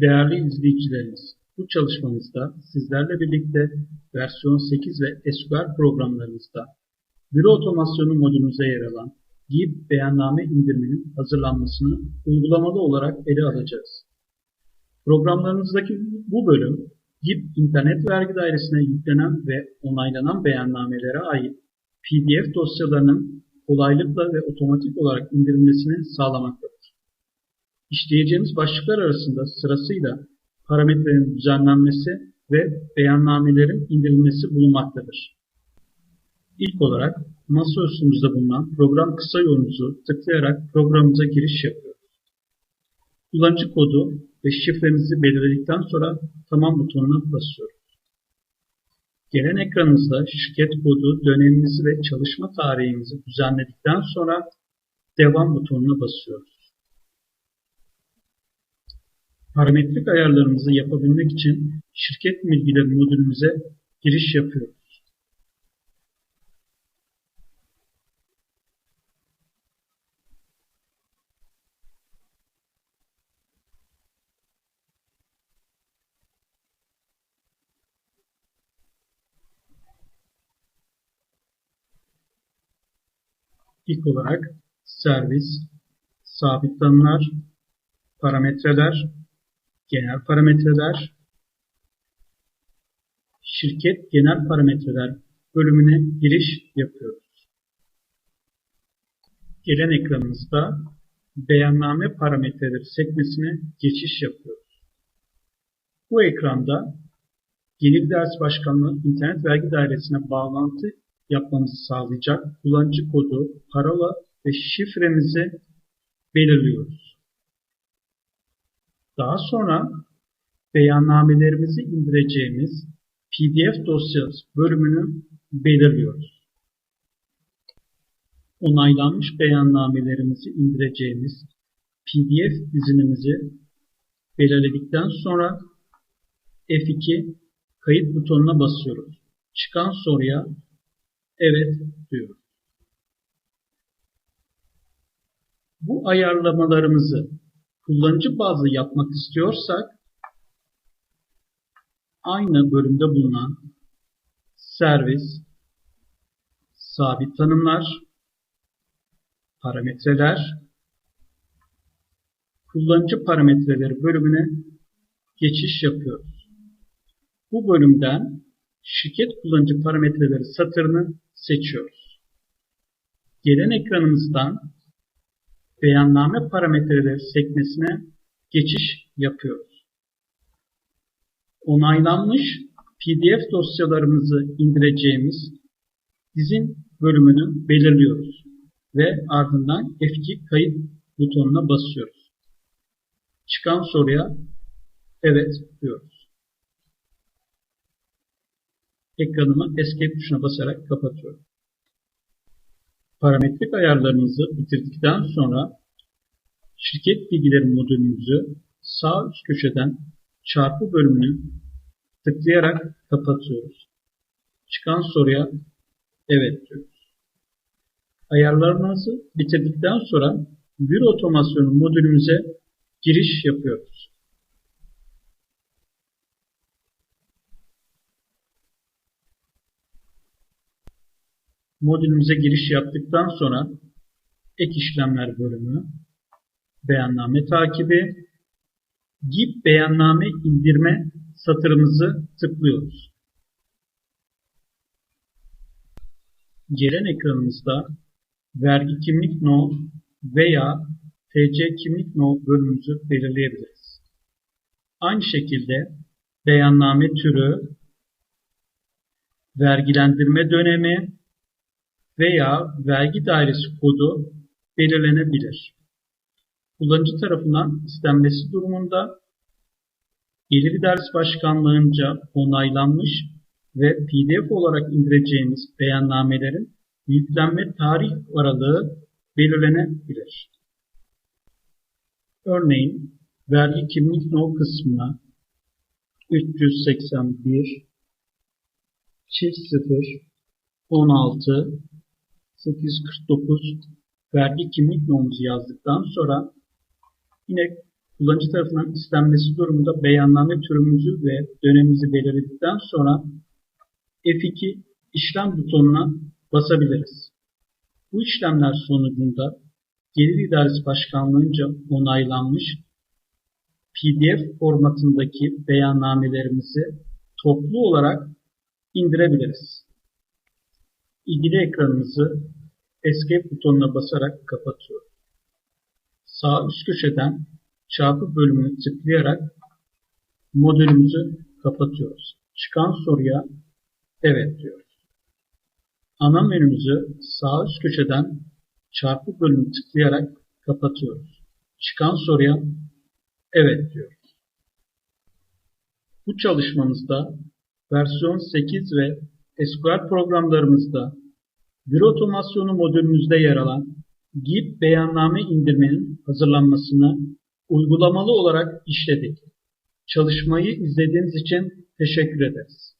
Değerli izleyicilerimiz, bu çalışmamızda sizlerle birlikte versiyon 8 ve SQL programlarımızda büro otomasyonu modülümüze yer alan GIB beyanname indiriminin hazırlanmasını uygulamalı olarak ele alacağız. Programlarımızdaki bu bölüm GIB internet vergi dairesine yüklenen ve onaylanan beyannamelere ait PDF dosyalarının kolaylıkla ve otomatik olarak indirilmesini sağlamaktadır. İşleyeceğimiz başlıklar arasında sırasıyla parametrelerin düzenlenmesi ve beyannamelerin indirilmesi bulunmaktadır. İlk olarak masa üstümüzde bulunan program kısa yolumuzu tıklayarak programımıza giriş yapıyoruz. Kullanıcı kodu ve şifremizi belirledikten sonra tamam butonuna basıyoruz. Gelen ekranımızda şirket kodu, dönemimizi ve çalışma tarihimizi düzenledikten sonra devam butonuna basıyoruz. Parametrik ayarlarımızı yapabilmek için şirket bilgileri modülümüze giriş yapıyoruz. İlk olarak servis, sabit parametreler genel parametreler, şirket genel parametreler bölümüne giriş yapıyoruz. Gelen ekranımızda beyanname parametreleri sekmesine geçiş yapıyoruz. Bu ekranda Gelir Ders Başkanlığı İnternet Vergi Dairesi'ne bağlantı yapmamızı sağlayacak kullanıcı kodu, parola ve şifremizi belirliyoruz. Daha sonra beyannamelerimizi indireceğimiz PDF dosyası bölümünü belirliyoruz. Onaylanmış beyannamelerimizi indireceğimiz PDF dizinimizi belirledikten sonra F2 kayıt butonuna basıyoruz. Çıkan soruya evet diyoruz. Bu ayarlamalarımızı kullanıcı bazlı yapmak istiyorsak aynı bölümde bulunan servis, sabit tanımlar, parametreler, kullanıcı parametreleri bölümüne geçiş yapıyoruz. Bu bölümden şirket kullanıcı parametreleri satırını seçiyoruz. Gelen ekranımızdan beyanname parametreleri sekmesine geçiş yapıyoruz. Onaylanmış PDF dosyalarımızı indireceğimiz dizin bölümünü belirliyoruz ve ardından F2 kayıt butonuna basıyoruz. Çıkan soruya evet diyoruz. Ekranımı Escape tuşuna basarak kapatıyorum. Parametrik ayarlarınızı bitirdikten sonra şirket bilgileri modülümüzü sağ üst köşeden çarpı bölümünü tıklayarak kapatıyoruz. Çıkan soruya evet diyoruz. Ayarlarınızı bitirdikten sonra bir otomasyonu modülümüze giriş yapıyoruz. Modülümüze giriş yaptıktan sonra ek işlemler bölümü, beyanname takibi, GIP beyanname indirme satırımızı tıklıyoruz. Gelen ekranımızda vergi kimlik no veya TC kimlik no bölümümüzü belirleyebiliriz. Aynı şekilde beyanname türü, vergilendirme dönemi veya vergi dairesi kodu belirlenebilir. Kullanıcı tarafından istenmesi durumunda Gelir İdaresi Başkanlığı'nca onaylanmış ve PDF olarak indireceğimiz beyannamelerin yüklenme tarih aralığı belirlenebilir. Örneğin vergi kimlik no kısmına 381 çift 0 16 849 vergi kimlik numumuzu yazdıktan sonra yine kullanıcı tarafından istenmesi durumunda beyanname türümüzü ve dönemimizi belirledikten sonra F2 işlem butonuna basabiliriz. Bu işlemler sonucunda Gelir İdaresi Başkanlığı'nca onaylanmış PDF formatındaki beyannamelerimizi toplu olarak indirebiliriz. İlgili ekranımızı Escape butonuna basarak kapatıyoruz. Sağ üst köşeden çarpı bölümünü tıklayarak modülümüzü kapatıyoruz. Çıkan soruya evet diyoruz. Ana menümüzü sağ üst köşeden çarpı bölümünü tıklayarak kapatıyoruz. Çıkan soruya evet diyoruz. Bu çalışmamızda versiyon 8 ve SQL programlarımızda büro otomasyonu modülümüzde yer alan GIP beyanname indirmenin hazırlanmasını uygulamalı olarak işledik. Çalışmayı izlediğiniz için teşekkür ederiz.